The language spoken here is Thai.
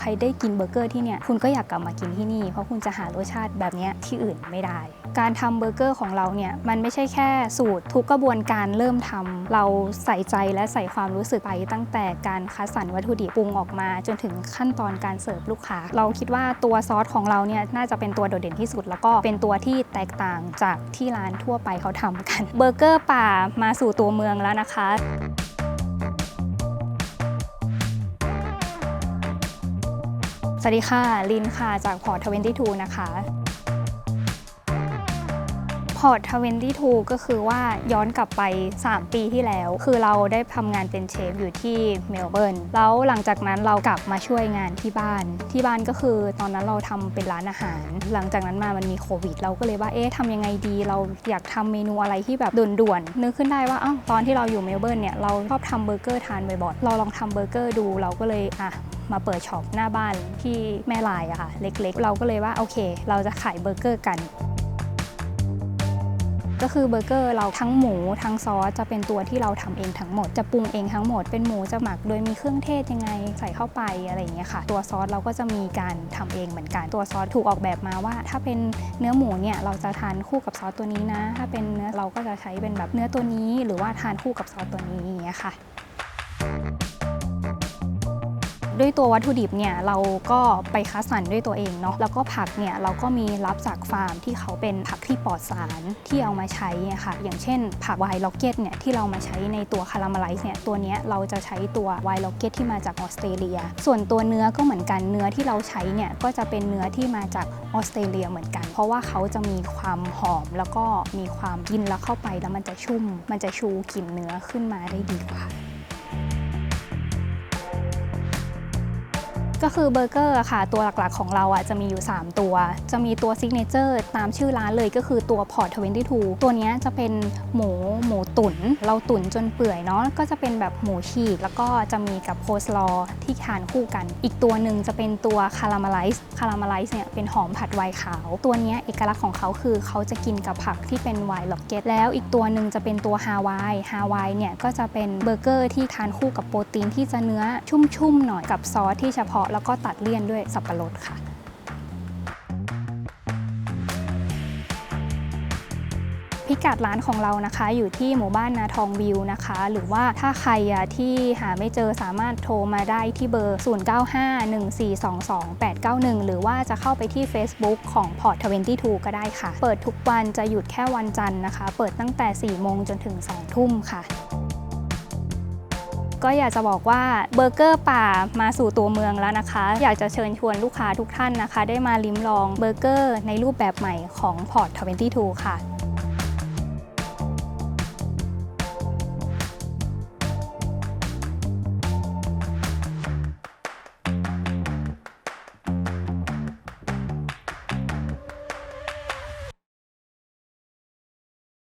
ใครได้กินเบอร์เกอร์ที่เนี่ยคุณก็อยากกลับมากินที่นี่ เพราะคุณจะหารสชาติแบบนี้ที่อื่นไม่ได้ การทำเบอร์เกอร์ของเราเนี่ยมันไม่ใช่แค่สูตรทุกกระบวนการเริ่มทำเราใส่ใจและใส่ความรู้สึกไปตั้งแต่การคัดสรรวัตถุดิบปรุงออกมา จนถึงขั้นตอนการเสิร์ฟลูกค้า เราคิดว่าตัวซอสของเราเนี่ยน่าจะเป็นตัวโดดเด่นที่สุด แล้วก็เป็นตัวที่แตกต่างจากที่ร้านทั่วไปเขาทำกันเบอร์เกอร์ป่ามาสู่ตัวเมืองแล้วนะคะ สวัสดีค่ะ ลินค่ะ จากพอร์ต22 นะคะ พอร์ต22 ก็คือว่าย้อนกลับไป 3 ปีที่แล้ว คือเราได้ทำงานเป็นเชฟอยู่ที่เมลเบิร์น แล้วหลังจากนั้นเรากลับมาช่วยงานที่บ้าน ที่บ้านก็คือตอนนั้นเราทำเป็นร้านอาหาร หลังจากนั้นมามันมีโควิด เราก็เลยว่า เอ๊ะทำยังไงดี เราอยากทำเมนูอะไรที่แบบด่วนๆ นึกขึ้นได้ว่าอ้าวตอนที่เราอยู่เมลเบิร์นเนี่ย เราชอบทำเบอร์เกอร์ทานบ่อยๆ เราลองทำเบอร์เกอร์ดู เราก็เลยอะ มาเปิดช็อปหน้าบ้านที่แม่ลายอะค่ะ เล็กๆ เราก็เลยว่าโอเค เราจะขายเบอร์เกอร์กัน ก็คือเบอร์เกอร์เราทั้งหมูทั้งซอสจะเป็นตัวที่เราทำเองทั้งหมด จะปรุงเองทั้งหมด เป็นหมูจะหมักโดยมีเครื่องเทศยังไงใส่เข้าไปอะไรอย่างเงี้ยค่ะ ตัวซอสเราก็จะมีการทำเองเหมือนกัน ตัวซอสถูกออกแบบมาว่า ถ้าเป็นเนื้อหมูเนี่ยเราจะทานคู่กับซอสตัวนี้นะ ถ้าเป็นเนื้อเราก็จะใช้เป็นแบบเนื้อตัวนี้ หรือว่าทานคู่กับซอสตัวนี้อย่างเงี้ยค่ะ ด้วยตัววัตถุดิบเนี่ยเราก็ไปคัดสรรด้วยตัวเองเนาะแล้วก็ผักเนี่ยเราก็มีรับจากฟาร์มที่เขาเป็นผักที่ปลอดสารที่เอามาใช้อะค่ะอย่างเช่น ผักไวน์ล็อกเก็ตเนี่ยที่เรามาใช้ในตัวคาราเมลไลซ์เนี่ยตัวเนี้ยเราจะใช้ตัวไวน์ล็อกเก็ตที่มาจากออสเตรเลีย ส่วนตัวเนื้อก็เหมือนกันเนื้อที่เราใช้เนี่ยก็จะเป็นเนื้อที่มาจากออสเตรเลียเหมือนกัน เพราะว่าเขาจะมีความหอมแล้วก็มีความกินแล้วเข้าไปแล้วมันจะชุ่ม มันจะชูกลิ่นเนื้อขึ้นมาได้ดีกว่า ก็คือเบอร์เกอร์ค่ะ ตัวหลักๆของเราอะจะมีอยู่ 3 ตัว จะมีตัวซิกเนเจอร์ตามชื่อร้านเลยก็คือตัวพอร์ต22ตัวนี้จะเป็นหมูหมูตุน๋นเราตุ๋นจนเปื่อยเนาะก็จะเป็นแบบหมูฉีก แล้วก็จะมีกับโคสลอที่ทานคู่กัน อีกตัวหนึ่งจะเป็นตัวคาราเมลไลซ์คาราเมลไลซ์เนี่ยเป็นหอมผัดไวน์ขาว ตัวนี้เอกลักษณ์ของเขาคือเขาจะกินกับผักที่เป็นไวน์ล็อกเก็ตแล้วอีกตัวหนึ่งจะเป็นตัวฮาวายฮาวายเนี่ยก็จะเป็นเบอร์เกอร์ที่ทานคู่กับโปรตีนที่จะเนื้อชุ่มๆหน่อยกับซอสที่เฉพาะแล้วก็ตัดเลี่ยนด้วยสับปะรดค่ะพิกัดร้านของเรานะคะอยู่ที่หมู่บ้านนาทองวิวนะคะ หรือว่าถ้าใครที่หาไม่เจอสามารถโทรมาได้ที่เบอร์ 0951422891 หรือว่าจะเข้าไปที่ Facebook ของ Port 22 ก็ได้ค่ะ เปิดทุกวันจะหยุดแค่วันจันทร์นะคะ เปิดตั้งแต่ 4 โมงจนถึง 2 ทุ่มค่ะ ก็อยากจะบอกว่าเบอร์เกอร์ป่ามาสู่ตัวเมืองแล้วนะคะ อยากจะเชิญชวนลูกค้าทุกท่านนะคะ ได้มาลิ้มลองเบอร์เกอร์ในรูปแบบใหม่ของพอร์ต22 ค่ะ